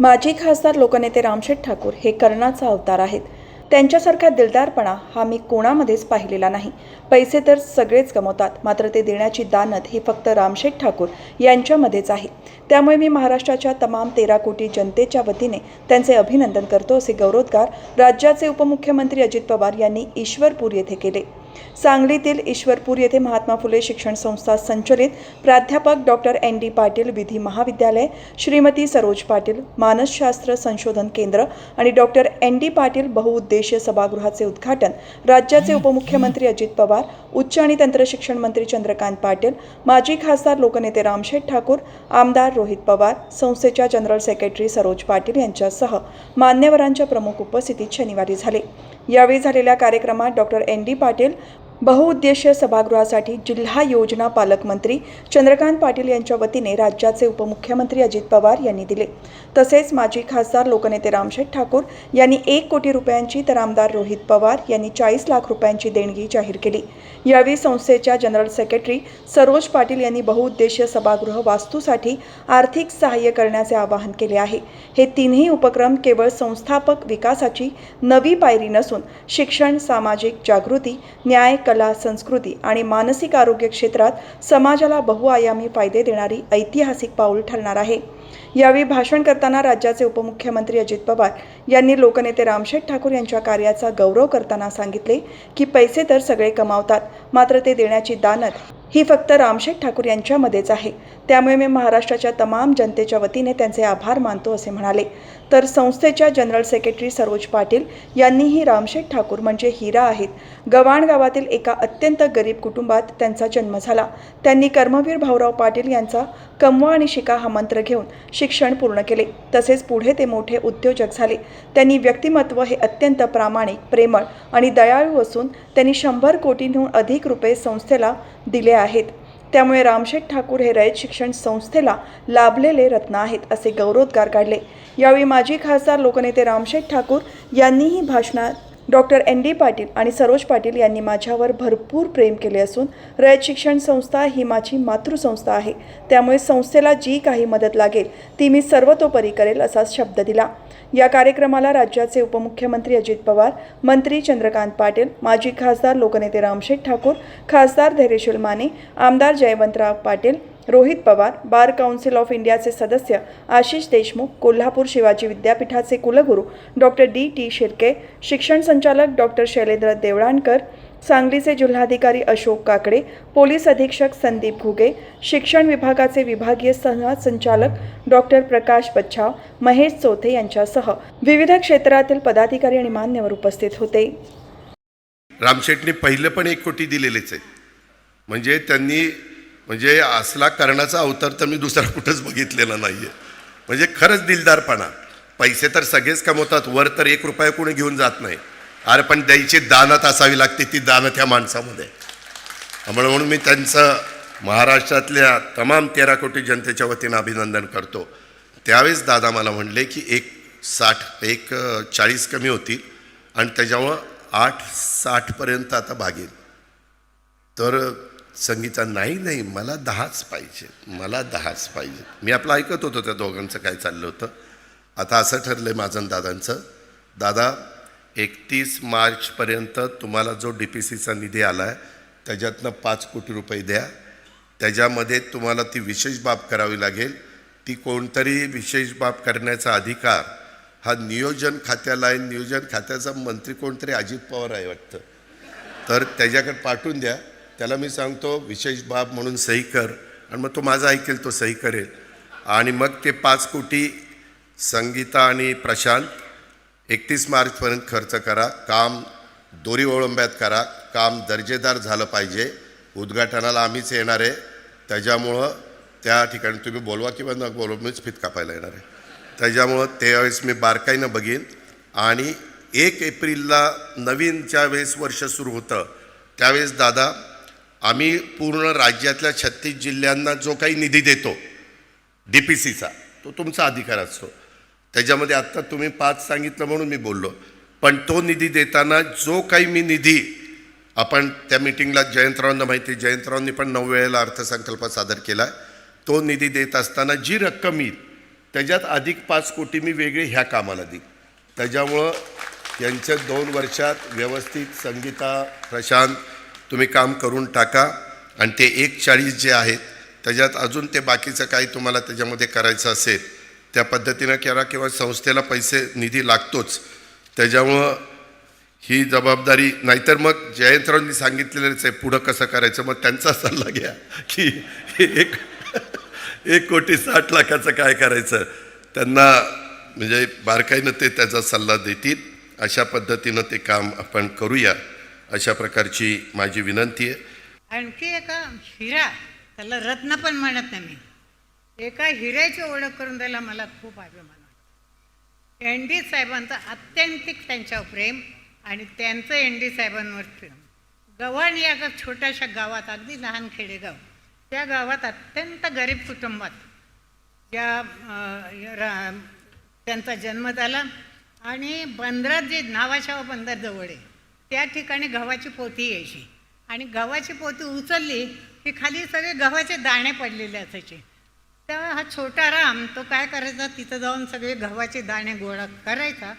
माजी खासदार लोकनेते रामशेठ ठाकूर हे कर्णाचा अवतार आहेत. त्यांच्यासारखा दिलदारपणा हा मी कोणामध्येच पाहिलेला नाही. पैसे तर सगळेच गमवतात मात्र ते देण्याची दानत ही फक्त रामशेठ ठाकूर यांच्यामध्येच आहे. त्यामुळे मी महाराष्ट्राच्या तमाम तेरा कोटी जनतेच्या वतीने त्यांचे अभिनंदन करतो असे गौरवोद्गार राज्याचे उपमुख्यमंत्री अजित पवार यांनी ईश्वरपूर येथे केले. सांगलीतील ईश्वरपूर येथे महात्मा फुले शिक्षण संस्था संचलित प्राध्यापक डॉक्टर एन डी पाटील विधी महाविद्यालय श्रीमती सरोज पाटील मानसशास्त्र संशोधन केंद्र आणि डॉक्टर एन डी पाटील बहुउद्देशीय सभागृहाचे उद्घाटन राज्याचे उपमुख्यमंत्री अजित पवार उच्च आणि तंत्रशिक्षण मंत्री चंद्रकांत पाटील माजी खासदार लोकनेते रामशेठ ठाकूर आमदार रोहित पवार संस्थेच्या जनरल सेक्रेटरी सरोज पाटील यांच्यासह मान्यवरांच्या प्रमुख उपस्थितीत शनिवारी झाले. यावेळी झालेल्या कार्यक्रमात डॉक्टर एन डी पाटील बहुउद्देशीय सभागृहासाठी जिल्हा योजना पालकमंत्री चंद्रकांत पाटील यांच्या वतीने राज्याचे उपमुख्यमंत्री अजित पवार यांनी दिले. तसेच माजी खासदार लोकनेते रामशेठ ठाकूर यांनी एक कोटी रुपयांची तर आमदार रोहित पवार यांनी चाळीस लाख रुपयांची देणगी जाहीर केली. यावेळी संस्थेच्या जनरल सेक्रेटरी सरोज पाटील यांनी बहुउद्देशीय सभागृह वास्तूसाठी आर्थिक सहाय्य करण्याचे आवाहन केले आहे. हे तिन्ही उपक्रम केवळ संस्थापक विकासाची नवी पायरी नसून शिक्षण सामाजिक जागृती न्याय कला संस्कृती आणि मानसिक आरोग्य क्षेत्रात समाजाला बहुआयामी फायदे देणारी ऐतिहासिक पाऊल ठरणार आहे. यावेळी भाषण करताना राज्याचे उपमुख्यमंत्री अजित पवार यांनी लोकनेते रामशेठ ठाकूर यांच्या कार्याचा गौरव करताना सांगितले की पैसे तर सगळे कमावतात मात्र ते देण्याची दानत ही फक्त रामशेठ ठाकूर यांच्यामध्येच आहे. त्यामुळे मी महाराष्ट्राच्या तमाम जनतेच्या वतीने त्यांचे आभार मानतो असे म्हणाले. तर संस्थेच्या जनरल सेक्रेटरी सरोज पाटील यांनीही रामशेठ ठाकूर म्हणजे हिरा आहेत. गव्हाण गावातील एका अत्यंत गरीब कुटुंबात त्यांचा जन्म झाला. त्यांनी कर्मवीर भाऊराव पाटील यांचा कमवा आणि शिका हा मंत्र घेऊन शिक्षण पूर्ण केले. तसेच पुढे ते मोठे उद्योजक झाले. त्यांनी व्यक्तिमत्व हे अत्यंत प्रामाणिक प्रेमळ आणि दयाळू असून त्यांनी शंभर कोटींहून अधिक रुपये संस्थेला दिले आहेत. त्यामुळे रामशेठ ठाकूर हे रयत शिक्षण संस्थेला लाभलेले रत्न आहेत असे गौरवोद्गार काढले. यावेळी माजी खासदार लोकनेते रामशेठ ठाकूर यांनीही भाषणात डॉक्टर एन डी पाटील आणि सरोज पाटील यांनी माझ्यावर भरपूर प्रेम केले असून रयत शिक्षण संस्था ही माझी मातृसंस्था आहे. त्यामुळे संस्थेला जी काही मदत लागेल ती मी सर्वतोपरी करेल असा शब्द दिला. या कार्यक्रमाला राज्याचे उपमुख्यमंत्री अजित पवार मंत्री चंद्रकांत पाटील माजी खासदार लोकनेते रामशेठ ठाकूर खासदार धैर्यशील माने आमदार Jaywantrao Patil Rohit Pawar bar council of इंडियाचे सदस्य आशिष देशमुख कोल्हापूर शिवाजी विद्यापीठाचे कुलगुरू डॉक्टर डी टी शिर्के शिक्षण संचालक डॉक्टर शैलेंद्र देवळाणकर सांगलीचे जिल्हाधिकारी अशोक काकडे पोलीस अधीक्षक संदीप घुगे शिक्षण विभागाचे विभागीय सहसंचालक डॉक्टर प्रकाश बच्छाव महेश चोथे यांच्यासह विविध क्षेत्रातील पदाधिकारी आणि मान्यवर उपस्थित होते. रामशेटने पहिलं पण एक कोटी दिलेलेच आहे म्हणजे त्यांनी म्हणजे असला करण्याचा अवतार तर मी दुसरा कुठंच बघितलेला नाही आहे म्हणजे खरंच दिलदारपणा. पैसे तर सगळेच कमवतात वर तर एक रुपया कोणी घेऊन जात नाही. अरे पण द्यायची दानत असावी लागते ती दानत ह्या माणसामध्ये. त्यामुळे म्हणून मी त्यांचं महाराष्ट्रातल्या तमाम तेरा कोटी जनतेच्या वतीनं अभिनंदन करतो. त्यावेळेस दादा मला म्हणले की एक साठ एक चाळीस कमी होतील आणि त्याच्यामुळं आठ साठपर्यंत आता भागेल तर संगीता नाही नाही मला दहाच पाहिजे मला दहाच पाहिजे. मी आपलं ऐकत होतो त्या दोघांचं काय चाललं होतं. आता असं ठरलं आहे माझं दादांचं. दादा एकतीस मार्चपर्यंत तुम्हाला जो डी पी सीचा निधी आला आहे त्याच्यातनं पाच कोटी रुपये द्या. त्याच्यामध्ये तुम्हाला ती विशेष बाब करावी लागेल. ती कोणतरी विशेष बाब करण्याचा अधिकार हा नियोजन खात्याला आहे. नियोजन खात्याचा मंत्री कोणतरी अजित पवार आहे वाटतं. तर त्याच्याकडे पाठवून द्या. त्याला मी सांगतो विशेष बाब म्हणून सही कर. आणि मग तो माझा ऐकेल तो सही करेल. आणि मग ते पाच कोटी संगीता आणि प्रशांत एकतीस मार्चपर्यंत खर्च करा काम दोरी ओळंब्यात करा काम दर्जेदार झालं पाहिजे. उद्घाटनाला आम्हीच येणार आहे. त्याच्यामुळं त्या ठिकाणी तुम्ही बोलवा किंवा न बोलवा मीच फित कापायला येणार आहे. त्याच्यामुळं त्यावेळेस मी बारकाईनं बघेन. आणि एक एप्रिलला नवीन ज्या वेळेस वर्ष सुरू होतं त्यावेळेस दादा आम्ही पूर्ण राज्यातल्या छत्तीस जिल्ह्यांना जो काही निधी देतो डी पी सीचा तो तुमचा अधिकार असतो. त्याच्यामध्ये आत्ता तुम्ही पाच सांगितलं म्हणून मी बोललो. पण तो निधी देताना जो काही मी निधी आपण त्या मिटिंगला जयंतरावांना माहिती आहे, जयंतरावांनी पण नऊ वेळेला अर्थसंकल्प सादर केला. तो निधी देत असताना जी रक्कम येईल त्याच्यात अधिक पाच कोटी मी वेगळे ह्या कामाला देईन. त्याच्यामुळं यांच्या दोन वर्षात व्यवस्थित संगीता प्रशांत तुम्ही काम करून टाका. आणि ते एक चाळीस जे आहेत त्याच्यात अजून ते बाकीचं काही तुम्हाला त्याच्यामध्ये करायचं असेल त्या पद्धतीनं करा किंवा संस्थेला पैसे निधी लागतोच. त्याच्यामुळं ही जबाबदारी नाहीतर मग जयंतरावांनी सांगितलेलंच आहे पुढं कसं करायचं मग त्यांचा सल्ला घ्या की एक एक कोटी साठ लाखाचं काय करायचं. त्यांना म्हणजे बारकाईनं ते त्याचा सल्ला देतील. अशा पद्धतीनं ते काम आपण करूया. अशा प्रकारची माझी विनंती आहे. आणखी एका हिरा त्याला रत्न पण म्हणत नाही मी. एका हिऱ्याची ओळख करून द्यायला मला खूप अभिमान वाटतो. एन डी साहेबांचं अत्यंतिक त्यांच्यावर प्रेम आणि त्यांचं एन डी साहेबांवर प्रेम. गव्हाण या छोट्याशा गावात अगदी लहान खेडेगाव त्या गावात अत्यंत गरीब कुटुंबात ज्या या रा- त्यांचा जन्म झाला आणि बंदरात जे नावाशावा बंदर जवळ आहे त्या ठिकाणी गव्हाची पोती यायची. आणि गव्हाची पोती उचलली की खाली सगळे गव्हाचे दाणे पडलेले असायचे. तेव्हा हा छोटा राम तो काय करायचा? तिथं जाऊन सगळे गव्हाचे दाणे गोळा करायचा.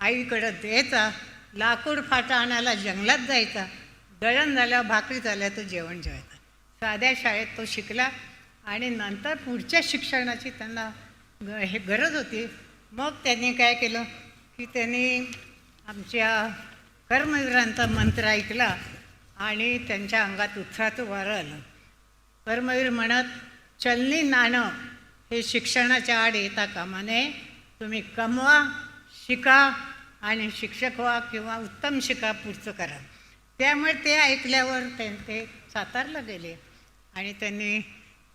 आईकडं द्यायचा. लाकूड फाटा आणायला जंगलात जायचा. दळण झाल्यावर भाकरी झाल्या तो जेवण जेवायचा. साध्या शाळेत तो शिकला आणि नंतर पुढच्या शिक्षणाची त्यांना ग हे गरज होती. मग त्यांनी काय केलं? की त्यांनी आमच्या कर्मवीरांचा मंत्र ऐकला आणि त्यांच्या अंगात उत्साहाचं वारं आलं. कर्मवीर म्हणत चलनी नाणं हे शिक्षणाच्या आड येता कामा नये. तुम्ही कमवा शिका आणि शिक्षक व्हा किंवा उत्तम शिका पुढचं करा. त्यामुळे ते ऐकल्यावर ते ते सातारला गेले आणि त्यांनी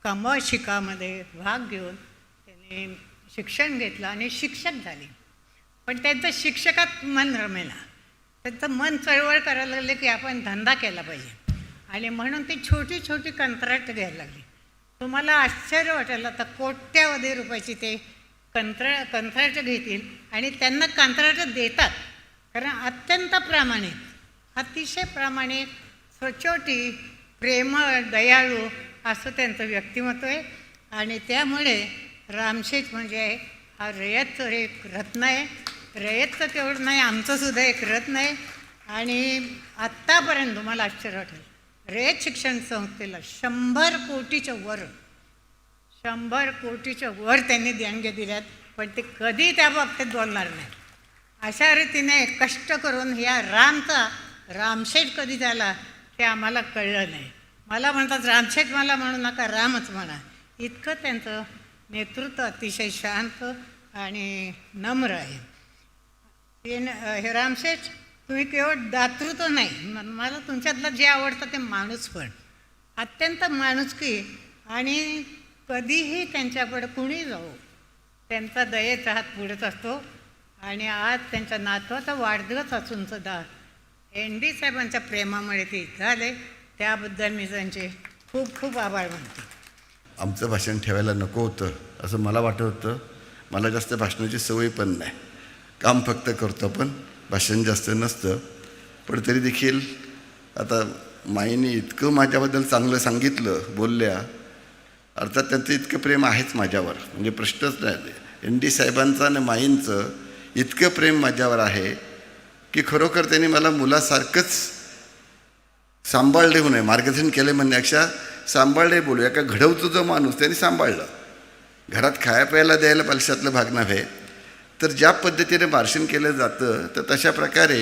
कमवा शिकामध्ये भाग घेऊन त्यांनी शिक्षण घेतलं आणि शिक्षक झाले. पण त्यांचं शिक्षकात मन रमेला त्यांचं मन चळवळ करायला लागले की आपण धंदा केला पाहिजे. आणि म्हणून ती छोटी छोटी कंत्राट घ्यायला लागली. तुम्हाला आश्चर्य वाटेल. आता कोट्यावधी रुपयाची ते कंत्रा कंत्राट घेतील आणि त्यांना कंत्राट देतात. कारण अत्यंत प्रामाणिक अतिशय प्रामाणिक सचोटी प्रेमळ दयाळू असं त्यांचं व्यक्तिमत्व आहे. आणि त्यामुळे रामशेठ म्हणजे हा रयतचं एक रत्न आहे. रयतचं तेवढं नाही आमचंसुद्धा एक रत्न आहे. आणि आत्तापर्यंत तुम्हाला आश्चर्य वाटेल. रयत शिक्षण संस्थेला शंभर कोटीच्या वर शंभर कोटीच्या वर त्यांनी देणग्या दिल्यात पण ते कधी त्या बाबतीत बोलणार नाही. अशा रीतीने कष्ट करून ह्या रामचा रामशेठ कधी झाला ते आम्हाला कळलं नाही. मला म्हणतात रामशेठ मला म्हणू नका रामच म्हणा. इतकं त्यांचं नेतृत्व अतिशय शांत आणि नम्र आहे. हे रामशेठ तुम्ही केवळ दातृत्व नाही मला तुमच्यातलं जे आवडतं ते माणूस पण. अत्यंत माणुसकी आणि कधीही त्यांच्याकडे कुणी जाऊ त्यांचा दयेचा हात पुढेच असतो आणि आज त्यांच्या नातवाचा वाढदिवस असून सुद्धा एन डी साहेबांच्या प्रेमामुळे ते झाले त्याबद्दल मी त्यांचे खूप खूप आभार मानते. आमचं भाषण ठेवायला नको होतं असं मला वाटत होतं. मला जास्त भाषणाची सवय पण नाही. काम फक्त करतो पण. भाषण जास्त नसतं. पण तरी देखील आता माईने इतकं माझ्याबद्दल चांगलं सांगितलं बोलल्या. अर्थात त्यांचं इतकं प्रेम आहेच माझ्यावर. म्हणजे प्रश्नच नाही. एन डी साहेबांचं आणि माईंचं इतकं प्रेम माझ्यावर आहे की खरोखर त्यांनी मला मुलासारखंच सांभाळले होणे मार्गदर्शन केले म्हणण्यापेक्षा सांभाळले बोलू. एका घडवतो जो माणूस त्यांनी सांभाळलं. घरात खाया प्यायला द्यायला पैशातलं भाग नव्हे. तर ज्या पद्धतीने मार्शन केलं जातं तर तशा प्रकारे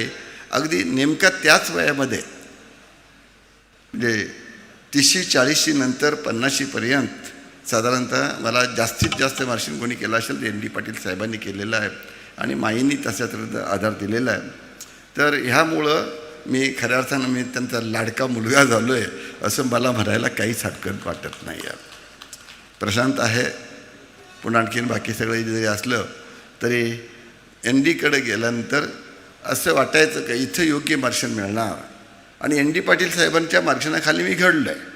अगदी नेमका त्याच वयामध्ये म्हणजे तीसशे चाळीसशी नंतर पन्नाशीपर्यंत साधारणतः मला जास्तीत जास्त मार्शिंग कोणी केलं असेल एन डी पाटील साहेबांनी केलेलं आहे आणि माईंनी तशाच आधार दिलेला आहे. तर ह्यामुळं मी खऱ्या अर्थानं मी त्यांचा लाडका मुलगा झालो आहे असं मला म्हणायला काहीच हटकत वाटत नाही आहे. प्रशांत आहे पण आणखीन बाकी सगळे जरी असलं तरी एन डीकडे गेल्यानंतर असं वाटायचं का इथं योग्य मार्शन मिळणार. आणि एन डी पाटील साहेबांच्या मार्शनाखाली मी घडलो आहे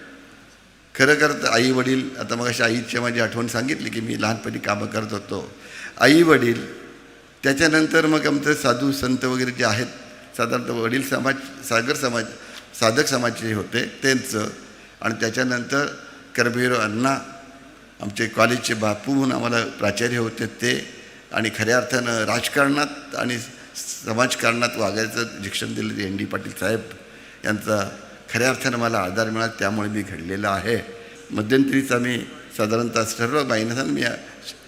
खरं करत आई वडील आता मग अशा आईच्या माझी आठवण सांगितली की मी लहानपणी कामं करत होतो. आई वडील त्याच्यानंतर मग आमचं साधू संत वगैरे जे आहेत साधारणतः वडील समाज सागर समाज साधक समाजचे होते त्यांचं. आणि त्याच्यानंतर कर्मवीर अण्णा आमचे कॉलेजचे बापू म्हणून आम्हाला प्राचार्य होते ते. आणि खऱ्या अर्थानं राजकारणात आणि समाजकारणात वागायचं शिक्षण दिलं एन डी पाटील साहेब यांचा खऱ्या अर्थानं मला आधार मिळाला त्यामुळे मी घडलेला आहे. मध्यंतरीच आम्ही साधारणतः सर्व बाईंना मी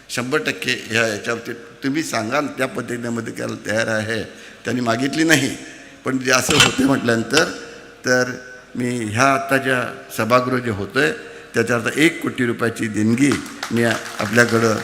शंभर टक्के ह्या याच्यावरती तुम्ही सांगाल त्या पद्धतीमध्ये करायला तयार आहे. त्यांनी मागितली नाही पण जे असं होते म्हटल्यानंतर तर मी ह्या आत्ताच्या सभागृह जे होतं आहे त्याच्यावर एक कोटी रुपयाची देणगी मी आपल्याकडं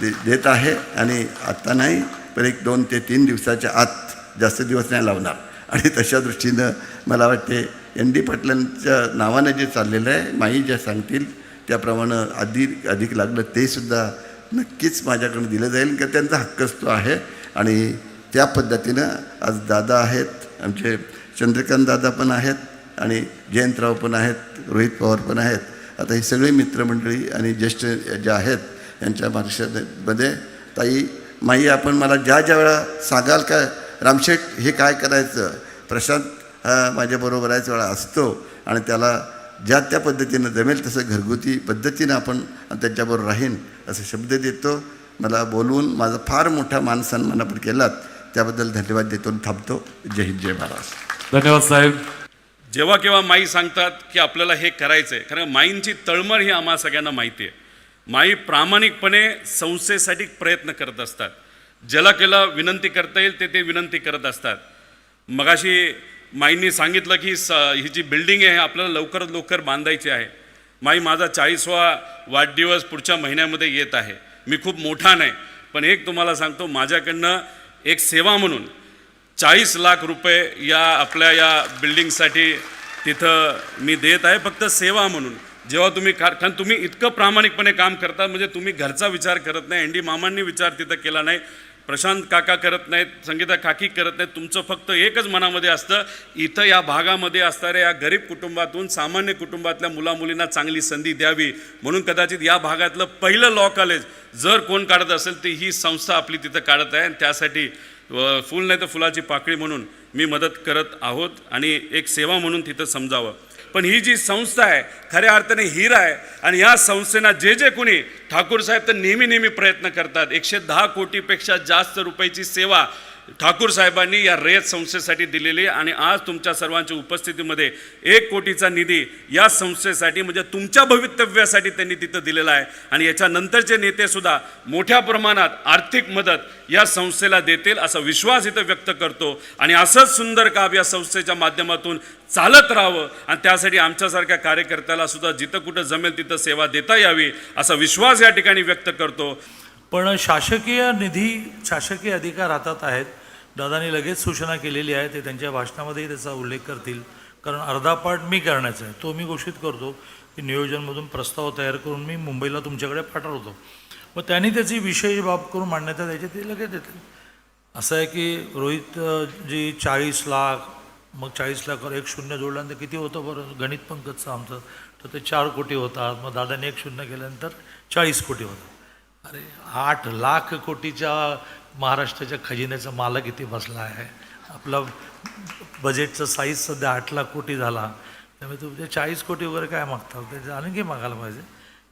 दे देत आहे आणि आत्ता नाही पण एक दोन ते तीन दिवसाच्या आत जास्त दिवस नाही लावणार. आणि तशा दृष्टीनं मला वाटते एन डी पाटलांच्या नावानं जे चाललेलं आहे माई ज्या सांगतील त्याप्रमाणे अधिक अधिक लागलं ते सुद्धा नक्कीच माझ्याकडून दिलं जाईल का त्यांचा हक्कच तो आहे. आणि त्या पद्धतीनं आज दादा आहेत आमचे चंद्रकांत दादा पण आहेत आणि जयंतराव पण आहेत रोहित पवार पण आहेत. आता ही सगळी मित्रमंडळी आणि ज्येष्ठ ज्या आहेत यांच्या परिषदेमध्ये ताई माई आपण मला ज्या ज्या वेळा सांगाल का रामशेठ हे काय करायचं? प्रशांत हा माझ्याबरोबर बऱ्याच वेळा असतो. आणि त्याला ज्या त्या पद्धतीनं जमेल तसं घरगुती पद्धतीनं आपण त्याच्याबरोबर राहीन असे शब्द देतो. मला बोलवून माझा फार मोठा मान सन्मान आपण केलात. त्याबद्दल धन्यवाद देतो आणि थांबतो. जय हिंद जय महाराष्ट्र. धन्यवाद साहेब. जेव्हा केव्हा माई सांगतात की आपल्याला हे करायचं आहे कारण माईंची तळमळ ही आम्हा सगळ्यांना माहिती आहे माई प्रामाणिकपणे संस्थेसाठी प्रयत्न करत असतात. ज्याला केला विनंती करता येईल ते ते विनंती करत असतात. मगाशी माईंनी सांगितलं की स ही जी बिल्डिंग आहे आपल्याला लवकरात लवकर बांधायची आहे. माई माझा चाळीसवा वाढदिवस पुढच्या महिन्यामध्ये येत आहे. मी खूप मोठा नाही पण एक तुम्हाला सांगतो माझ्याकडनं एक सेवा म्हणून चाळीस लाख रुपये या आपल्या या बिल्डिंगसाठी तिथं मी देत आहे फक्त सेवा म्हणून. जेव्हा तुम्ही कार कारण तुम्ही इतकं प्रामाणिकपणे काम करता म्हणजे तुम्ही घरचा विचार करत नाही एन डी मामांनी विचार तिथं केला नाही प्रशांत काका करत नाहीत संगीता काकी करत नाहीत तुमचं फक्त एकच मनामध्ये असतं इथं या भागामध्ये असणाऱ्या या गरीब कुटुंबातून सामान्य कुटुंबातल्या मुलामुलींना चांगली संधी द्यावी. म्हणून कदाचित या भागातलं पहिलं लॉ कॉलेज जर कोण काढत असेल तर ही संस्था आपली तिथं काढत आहे. आणि त्यासाठी फुल नाही तर फुलाची पाकळी म्हणून मी मदत करत आहोत. आणि एक सेवा म्हणून तिथं समजावं. पण ही जी संस्था आहे खऱ्या अर्थाने हिरा आहे आणि या संस्थेना जे जे कोणी ठाकूर साहेब तर नेहमी नेहमी प्रयत्न करतात. एकशे दहा कोटीपेक्षा जास्त रुपयाची सेवा ठाकूर साहेबांनी या रयत संस्थेसाठी दिलेली आहे आणि आज तुमच्या सर्वांच्या उपस्थितीमध्ये एक कोटीचा निधी या संस्थेसाठी म्हणजे तुमच्या भवितव्यासाठी त्यांनी तिथं दिलेला आहे. आणि याच्यानंतरचे नेतेसुद्धा मोठ्या प्रमाणात आर्थिक मदत या संस्थेला देतील असा विश्वास इथं व्यक्त करतो. आणि असंच सुंदर काम या संस्थेच्या माध्यमातून चालत राहावं आणि त्यासाठी आमच्यासारख्या कार्यकर्त्याला सुद्धा जिथं कुठं जमेल तिथं सेवा देता यावी असा विश्वास या ठिकाणी व्यक्त करतो. पण शासकीय निधी शासकीय अधिकार हातात आहेत. दादानी लगेच सूचना केलेली आहे ते त्यांच्या भाषणामध्येही त्याचा उल्लेख करतील. कारण अर्धा पाठ मी करण्याचा आहे. तो मी घोषित करतो की नियोजनमधून प्रस्ताव तयार करून मी मुंबईला तुमच्याकडे पाठवतो. मग त्यांनी त्याची विशेष बाब करून मांडण्यात द्यायची ते लगेच देतील. असं आहे की रोहित जी चाळीस लाख मग चाळीस लाखावर एक शून्य जोडल्यानंतर किती होतं बरं? गणित पंकजचं आमचं. तर ते चार कोटी होतात. मग दादाने एक शून्य केल्यानंतर चाळीस कोटी होतात. अरे आठ लाख कोटीच्या महाराष्ट्राच्या खजिन्याचा मालक इथे बसला आहे. आपला बजेटचं साईज सध्या आठ लाख कोटी झाला. त्यामुळे तुमचे चाळीस कोटी वगैरे काय मागतात ते आणखी मागायला पाहिजे.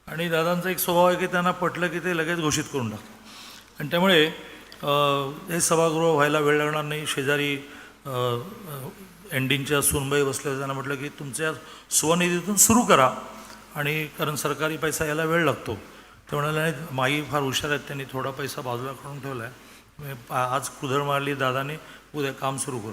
आणि दादांचा एक स्वभाव आहे की त्यांना पटलं की ते लगेच घोषित करून टाकतात. आणि त्यामुळे हे सभागृह व्हायला वेळ लागणार नाही. शेजारी एंडिंगच्या सुनबाई बसल्या त्यांना म्हटलं की तुमच्या स्वनिधीतून सुरू करा. आणि कारण सरकारी पैसा यायला वेळ लागतो. ते म्हणाले नाही माई फार हुशार आहेत त्यांनी थोडा पैसा बाजूला काढून ठेवला आहे आज कुदळ मारली दादाने उद्या काम सुरू करू.